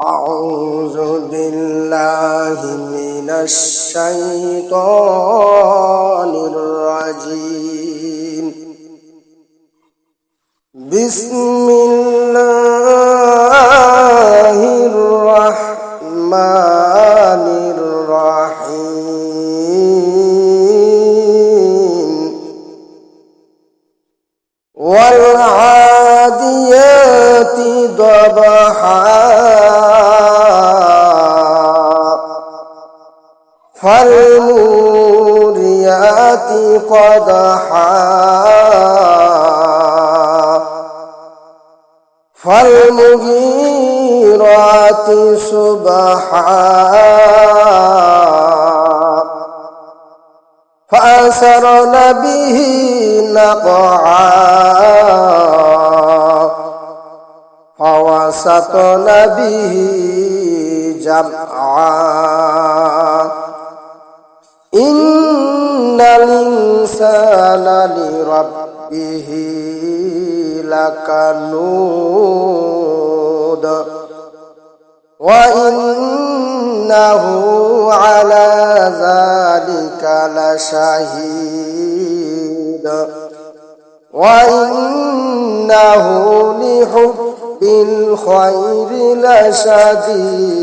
أعوذ بالله من الشيطان الرجيم. بسم الله الرحمن الرحيم. والعاديات ضبحا فالموريات قدحا فالمغيرات صبحا فأسرن به نقعا فوسطن به جمعا الإنسان لربه لكنود وإنه على ذلك لشهيد وإنه لحب الخير لشديد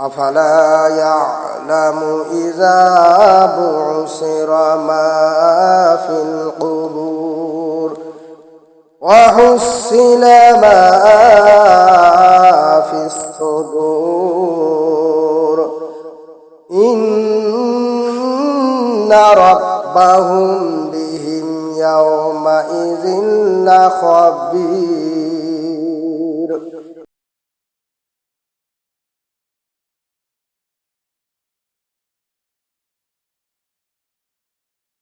أفلا يعلم إذا بعصر ما في القبور وحصل ما في الصدور إن ربهم بهم يومئذ لخبير